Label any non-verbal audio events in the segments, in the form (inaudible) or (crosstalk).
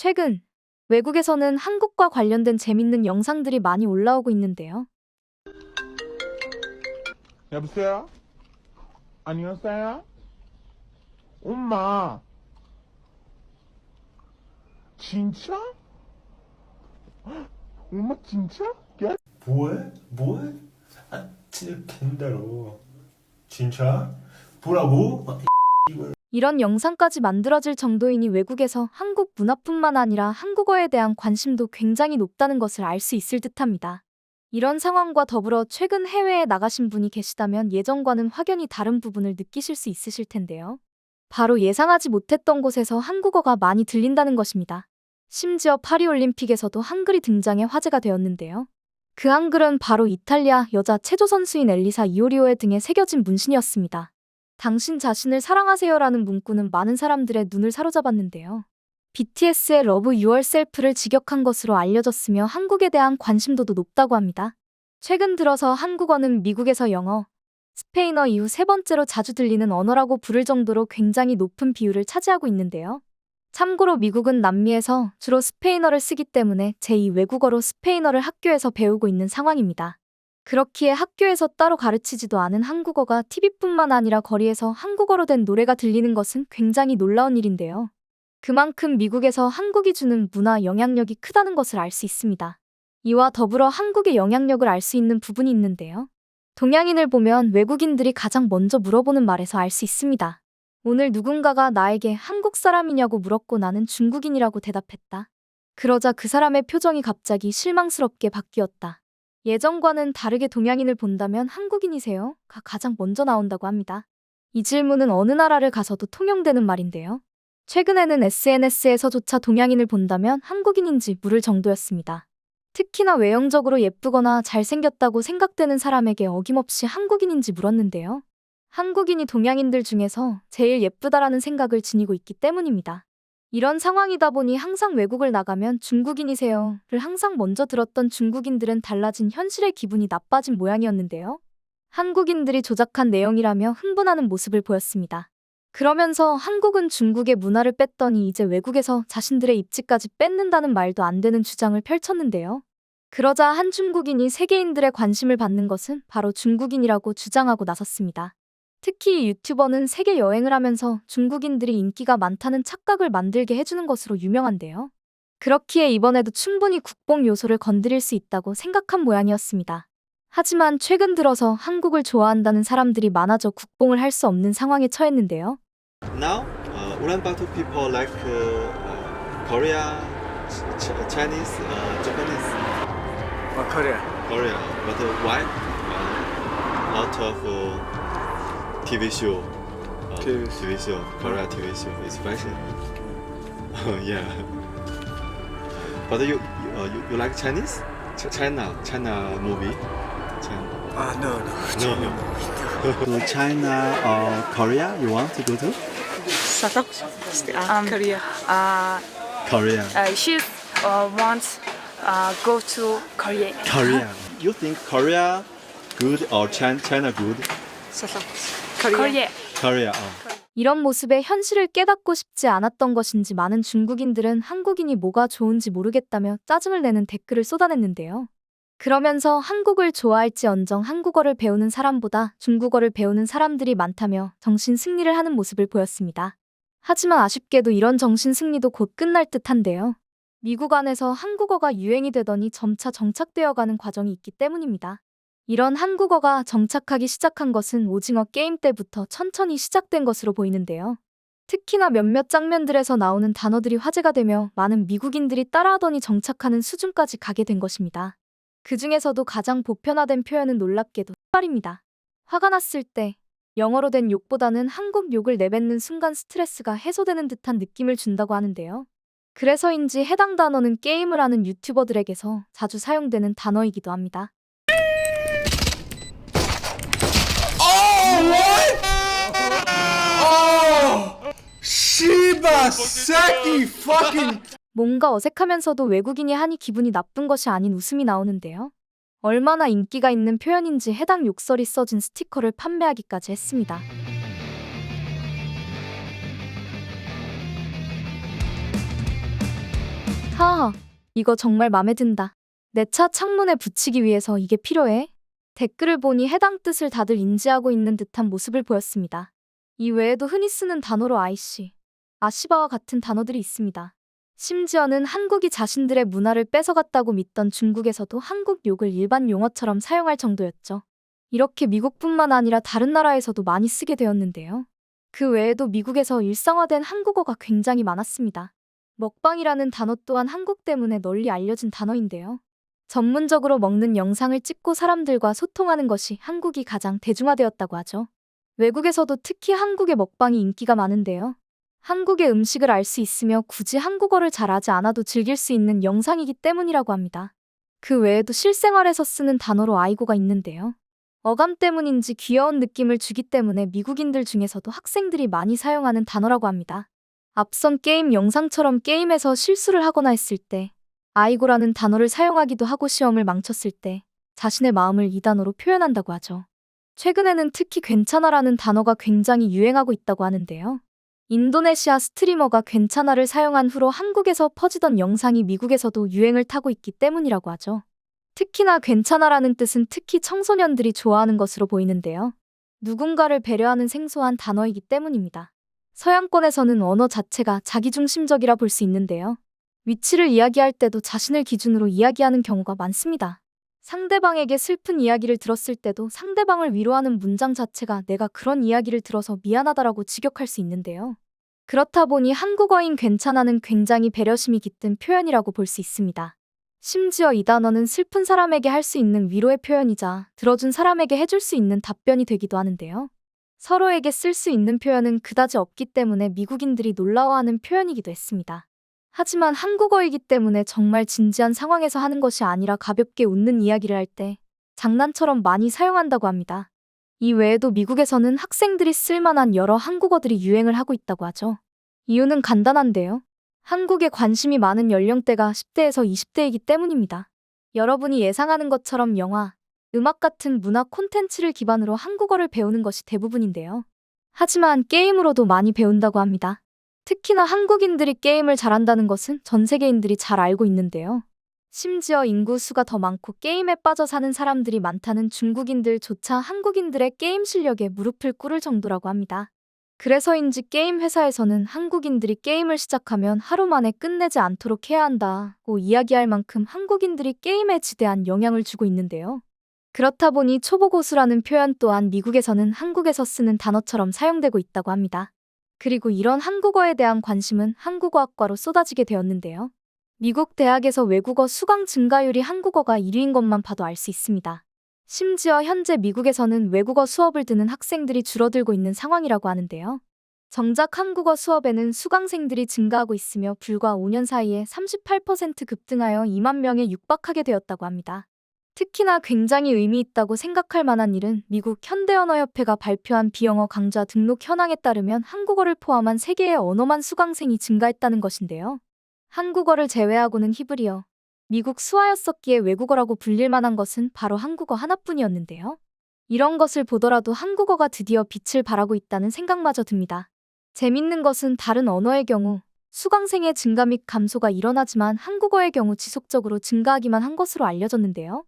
최근 외국에서는 한국과 관련된 재밌는 영상들이 많이 올라오고 있는데요. 여보세요? 안녕하세요? 엄마. 진짜? 엄마 진짜? 야, 뭐해? 뭐해? 아, 진짜 캔다로. 진짜? 뭐라고? 이 (laughs) 런 영상까지 만들어질 정도이니 외국에서 한국 문화뿐만 아니라 한국어에 대한 관심도 굉장히 높다는 것을 알 수 있을 듯합니다. 이런 상황과 더불어 최근 해외에 나가신 분이 계시다면 예전과는 확연히 다른 부분을 느끼실 수 있으실 텐데요. 바로 예상하지 못했던 곳에서 한국어가 많이 들린다는 것입니다. 심지어 파리올림픽에서도 한글이 등장해 화제가 되었는데요. 그 한글은 바로 이탈리아 여자 체조 선수인 엘리사 이오리오의 등에 새겨진 문신이었습니다. 당신 자신을 사랑하세요라는 문구는 많은 사람들의 눈을 사로잡았는데요. BTS의 Love Yourself를 직역한 것으로 알려졌으며 한국에 대한 관심도도 높다고 합니다. 최근 들어서 한국어는 미국에서 영어, 스페인어 이후 세 번째로 자주 들리는 언어라고 부를 정도로 굉장히 높은 비율을 차지하고 있는데요. 참고로 미국은 남미에서 주로 스페인어를 쓰기 때문에 제2 외국어로 스페인어를 학교에서 배우고 있는 상황입니다. 그렇기에 학교에서 따로 가르치지도 않은 한국어가 TV뿐만 아니라 거리에서 한국어로 된 노래가 들리는 것은 굉장히 놀라운 일인데요. 그만큼 미국에서 한국이 주는 문화 영향력이 크다는 것을 알 수 있습니다. 이와 더불어 한국의 영향력을 알 수 있는 부분이 있는데요. 동양인을 보면 외국인들이 가장 먼저 물어보는 말에서 알 수 있습니다. 오늘 누군가가 나에게 한국 사람이냐고 물었고 나는 중국인이라고 대답했다. 그러자 그 사람의 표정이 갑자기 실망스럽게 바뀌었다. 예전과는 다르게 동양인을 본다면 한국인이세요? 가 가장 먼저 나온다고 합니다. 이 질문은 어느 나라를 가서도 통용되는 말인데요. 최근에는 SNS에서조차 동양인을 본다면 한국인인지 물을 정도였습니다. 특히나 외형적으로 예쁘거나 잘생겼다고 생각되는 사람에게 어김없이 한국인인지 물었는데요. 한국인이 동양인들 중에서 제일 예쁘다라는 생각을 지니고 있기 때문입니다. 이런 상황이다 보니 항상 외국을 나가면 중국인이세요를 항상 먼저 들었던 중국인들은 달라진 현실의 기분이 나빠진 모양이었는데요. 한국인들이 조작한 내용이라며 흥분하는 모습을 보였습니다. 그러면서 한국은 중국의 문화를 뺐더니 이제 외국에서 자신들의 입지까지 뺏는다는 말도 안 되는 주장을 펼쳤는데요. 그러자 한 중국인이 세계인들의 관심을 받는 것은 바로 중국인이라고 주장하고 나섰습니다. 특히 이 유튜버는 세계 여행을 하면서 중국인들이 인기가 많다는 착각을 만들게 해주는 것으로 유명한데요. 그렇기에 이번에도 충분히 국뽕 요소를 건드릴 수 있다고 생각한 모양이었습니다. 하지만 최근 들어서 한국을 좋아한다는 사람들이 많아져 국뽕을 할 수 없는 상황에 처했는데요. Now, uh, Ulaanbaatar people like uh, uh, Korea, Ch- Ch- Chinese, uh, Japanese, 어, 코리아. Korea. But uh, why? Uh, lot of uh, TV show. Uh, TV. TV show. Korea TV show is fashion. (laughs) yeah. But you you, uh, you, you like Chinese? Ch- China, China movie. China. 아, no, no. No, no. to China or (laughs) Korea, you want to go to? um, Korea. uh, Korea. uh, she uh, wants uh, go to Korea. Korea. You think Korea good or China, Korea. Korea. 어. 이런 모습에 현실을 깨닫고 싶지 않았던 것인지 많은 중국인들은 한국인이 뭐가 좋은지 모르겠다며 짜증을 내는 댓글을 쏟아냈는데요. 그러면서 한국을 좋아할지언정 한국어를 배우는 사람보다 중국어를 배우는 사람들이 많다며 정신 승리를 하는 모습을 보였습니다. 하지만 아쉽게도 이런 정신 승리도 곧 끝날 듯한데요. 미국 안에서 한국어가 유행이 되더니 점차 정착되어가는 과정이 있기 때문입니다. 이런 한국어가 정착하기 시작한 것은 오징어 게임 때부터 천천히 시작된 것으로 보이는데요. 특히나 몇몇 장면들에서 나오는 단어들이 화제가 되며 많은 미국인들이 따라하더니 정착하는 수준까지 가게 된 것입니다. 그 중에서도 가장 보편화된 표현은 놀랍게도 빨입니다. 화가 났을 때 영어로 된 욕보다는 한국 욕을 내뱉는 순간 스트레스가 해소되는 듯한 느낌을 준다고 하는데요. 그래서인지 해당 단어는 게임을 하는 유튜버들에게서 자주 사용되는 단어이기도 합니다. 씨바 새끼 fucking 뭔가 어색하면서도 외국인이 하니 기분이 나쁜 것이 아닌 웃음이 나오는데요. 얼마나 인기가 있는 표현인지 해당 욕설이 써진 스티커를 판매하기까지 했습니다. 하하, 이거 정말 마음에 든다. 내 차 창문에 붙이기 위해서 이게 필요해? 댓글을 보니 해당 뜻을 다들 인지하고 있는 듯한 모습을 보였습니다. 이 외에도 흔히 쓰는 단어로 아이씨, 아시바와 같은 단어들이 있습니다. 심지어는 한국이 자신들의 문화를 뺏어갔다고 믿던 중국에서도 한국 욕을 일반 용어처럼 사용할 정도였죠. 이렇게 미국뿐만 아니라 다른 나라에서도 많이 쓰게 되었는데요. 그 외에도 미국에서 일상화된 한국어가 굉장히 많았습니다. 먹방이라는 단어 또한 한국 때문에 널리 알려진 단어인데요. 전문적으로 먹는 영상을 찍고 사람들과 소통하는 것이 한국이 가장 대중화되었다고 하죠. 외국에서도 특히 한국의 먹방이 인기가 많은데요. 한국의 음식을 알 수 있으며 굳이 한국어를 잘하지 않아도 즐길 수 있는 영상이기 때문이라고 합니다. 그 외에도 실생활에서 쓰는 단어로 아이고가 있는데요. 어감 때문인지 귀여운 느낌을 주기 때문에 미국인들 중에서도 학생들이 많이 사용하는 단어라고 합니다. 앞선 게임 영상처럼 게임에서 실수를 하거나 했을 때 아이고라는 단어를 사용하기도 하고 시험을 망쳤을 때 자신의 마음을 이 단어로 표현한다고 하죠. 최근에는 특히 괜찮아라는 단어가 굉장히 유행하고 있다고 하는데요. 인도네시아 스트리머가 괜찮아를 사용한 후로 한국에서 퍼지던 영상이 미국에서도 유행을 타고 있기 때문이라고 하죠. 특히나 괜찮아라는 뜻은 특히 청소년들이 좋아하는 것으로 보이는데요. 누군가를 배려하는 생소한 단어이기 때문입니다. 서양권에서는 언어 자체가 자기중심적이라 볼 수 있는데요. 위치를 이야기할 때도 자신을 기준으로 이야기하는 경우가 많습니다. 상대방에게 슬픈 이야기를 들었을 때도 상대방을 위로하는 문장 자체가 내가 그런 이야기를 들어서 미안하다라고 직역할 수 있는데요. 그렇다 보니 한국어인 괜찮아는 굉장히 배려심이 깃든 표현이라고 볼 수 있습니다. 심지어 이 단어는 슬픈 사람에게 할 수 있는 위로의 표현이자 들어준 사람에게 해줄 수 있는 답변이 되기도 하는데요. 서로에게 쓸 수 있는 표현은 그다지 없기 때문에 미국인들이 놀라워하는 표현이기도 했습니다. 하지만 한국어이기 때문에 정말 진지한 상황에서 하는 것이 아니라 가볍게 웃는 이야기를 할 때 장난처럼 많이 사용한다고 합니다. 이 외에도 미국에서는 학생들이 쓸만한 여러 한국어들이 유행을 하고 있다고 하죠. 이유는 간단한데요. 한국에 관심이 많은 연령대가 10대에서 20대이기 때문입니다. 여러분이 예상하는 것처럼 영화, 음악 같은 문화 콘텐츠를 기반으로 한국어를 배우는 것이 대부분인데요. 하지만 게임으로도 많이 배운다고 합니다. 특히나 한국인들이 게임을 잘한다는 것은 전 세계인들이 잘 알고 있는데요. 심지어 인구 수가 더 많고 게임에 빠져 사는 사람들이 많다는 중국인들조차 한국인들의 게임 실력에 무릎을 꿇을 정도라고 합니다. 그래서인지 게임 회사에서는 한국인들이 게임을 시작하면 하루 만에 끝내지 않도록 해야 한다고 이야기할 만큼 한국인들이 게임에 지대한 영향을 주고 있는데요. 그렇다 보니 초보 고수라는 표현 또한 미국에서는 한국에서 쓰는 단어처럼 사용되고 있다고 합니다. 그리고 이런 한국어에 대한 관심은 한국어학과로 쏟아지게 되었는데요. 미국 대학에서 외국어 수강 증가율이 한국어가 1위인 것만 봐도 알 수 있습니다. 심지어 현재 미국에서는 외국어 수업을 듣는 학생들이 줄어들고 있는 상황이라고 하는데요. 정작 한국어 수업에는 수강생들이 증가하고 있으며 불과 5년 사이에 38% 급등하여 2만 명에 육박하게 되었다고 합니다. 특히나 굉장히 의미 있다고 생각할 만한 일은 미국 현대언어협회가 발표한 비영어 강좌 등록 현황에 따르면 한국어를 포함한 3개의 언어만 수강생이 증가했다는 것인데요. 한국어를 제외하고는 히브리어, 미국 수화였었기에 외국어라고 불릴 만한 것은 바로 한국어 하나뿐이었는데요. 이런 것을 보더라도 한국어가 드디어 빛을 발하고 있다는 생각마저 듭니다. 재밌는 것은 다른 언어의 경우 수강생의 증가 및 감소가 일어나지만 한국어의 경우 지속적으로 증가하기만 한 것으로 알려졌는데요.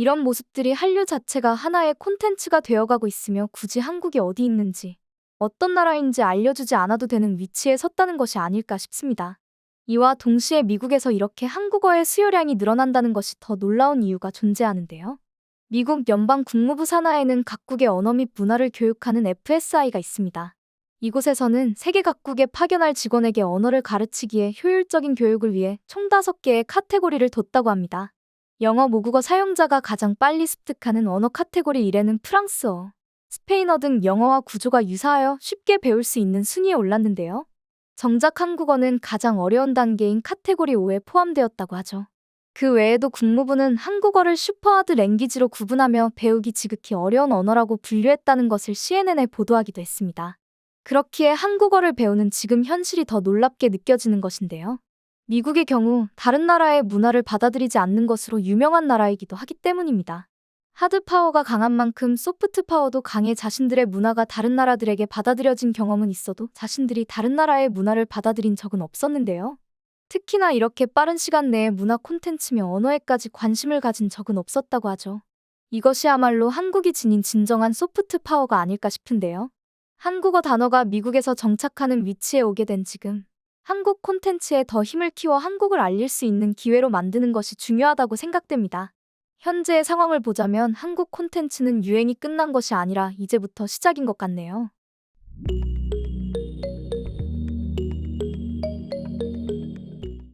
이런 모습들이 한류 자체가 하나의 콘텐츠가 되어가고 있으며 굳이 한국이 어디 있는지, 어떤 나라인지 알려주지 않아도 되는 위치에 섰다는 것이 아닐까 싶습니다. 이와 동시에 미국에서 이렇게 한국어의 수요량이 늘어난다는 것이 더 놀라운 이유가 존재하는데요. 미국 연방 국무부 산하에는 각국의 언어 및 문화를 교육하는 FSI가 있습니다. 이곳에서는 세계 각국에 파견할 직원에게 언어를 가르치기에 효율적인 교육을 위해 총 5개의 카테고리를 뒀다고 합니다. 영어 모국어 사용자가 가장 빨리 습득하는 언어 카테고리 1에는 프랑스어, 스페인어 등 영어와 구조가 유사하여 쉽게 배울 수 있는 순위에 올랐는데요. 정작 한국어는 가장 어려운 단계인 카테고리 5에 포함되었다고 하죠. 그 외에도 국무부는 한국어를 슈퍼하드 랭귀지로 구분하며 배우기 지극히 어려운 언어라고 분류했다는 것을 CNN에 보도하기도 했습니다. 그렇기에 한국어를 배우는 지금 현실이 더 놀랍게 느껴지는 것인데요. 미국의 경우 다른 나라의 문화를 받아들이지 않는 것으로 유명한 나라이기도 하기 때문입니다. 하드 파워가 강한 만큼 소프트 파워도 강해 자신들의 문화가 다른 나라들에게 받아들여진 경험은 있어도 자신들이 다른 나라의 문화를 받아들인 적은 없었는데요. 특히나 이렇게 빠른 시간 내에 문화 콘텐츠며 언어에까지 관심을 가진 적은 없었다고 하죠. 이것이야말로 한국이 지닌 진정한 소프트 파워가 아닐까 싶은데요. 한국어 단어가 미국에서 정착하는 위치에 오게 된 지금, 한국 콘텐츠에 더 힘을 키워 한국을 알릴 수 있는 기회로 만드는 것이 중요하다고 생각됩니다. 현재의 상황을 보자면 한국 콘텐츠는 유행이 끝난 것이 아니라 이제부터 시작인 것 같네요.